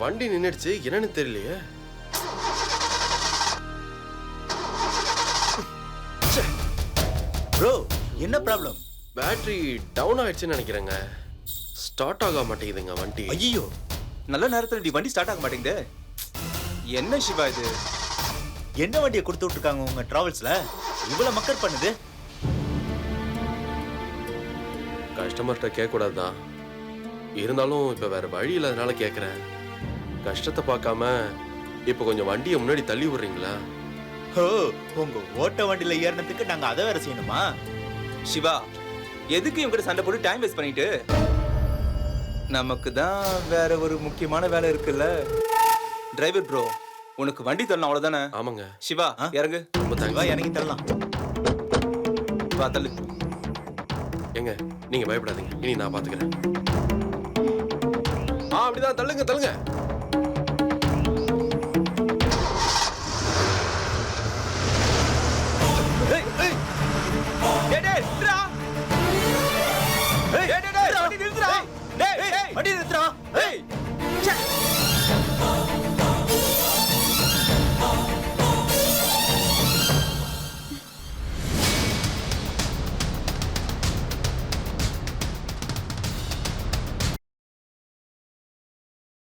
வண்டி நின்னுடுச்சு. என்னன்னு தெரியலையே. ப்ரோ என்ன ப்ராப்ளம்? பேட்டரி டவுன் ஆயிடுச்சுன்னு நினைக்கிறேங்க. ஸ்டார்ட் ஆக மாட்டேங்குதுங்க வண்டி. ஐயோ நல்ல நேரத்துல இப்படி வண்டி ஸ்டார்ட் ஆக மாட்டேங்குது. என்ன சிவா இது? என்ன வண்டியை கொடுத்து விட்டுருக்காங்க உங்க டிராவல்ஸ்ல இவ்வளவு மக்கர் பண்ணுது. கஸ்டமர்கிட்ட கேட்கக்கூடாது தான் இருந்தாலும் இப்போ வேற வழி இல்லாதனால கேட்குறேன் கஷ்டத்தை பார்க்காம இப்போ கொஞ்சம் வண்டியை முன்னாடி தள்ளி விடுறீங்களா? ஓ உங்க ஓட்ட வண்டியில ஏறினதுக்கு நாங்க அதை வேற செய்யணுமா? சிவா எதுக்கு இவங்க சண்டை போட்டு டைம் வேஸ்ட் பண்ணிட்டு? நமக்கு தான் வேற ஒரு முக்கியமான வேலை இருக்குல்ல? டிரைவர் ப்ரோ உனக்கு வண்டி தரணும் அவ்வளவுதானே? ஆமாங்க. சிவா ஆ? இறங்கு. ரொம்ப வா தேங்க்ஸ் இறங்கி தள்ளலாம் வா தள்ளு. ஏங்க நீங்க பயப்படாதீங்க. இனி நான் பாத்துக்கிறேன். ஆ அப்படிதான். தள்ளுங்க தள்ளுங்க. extra!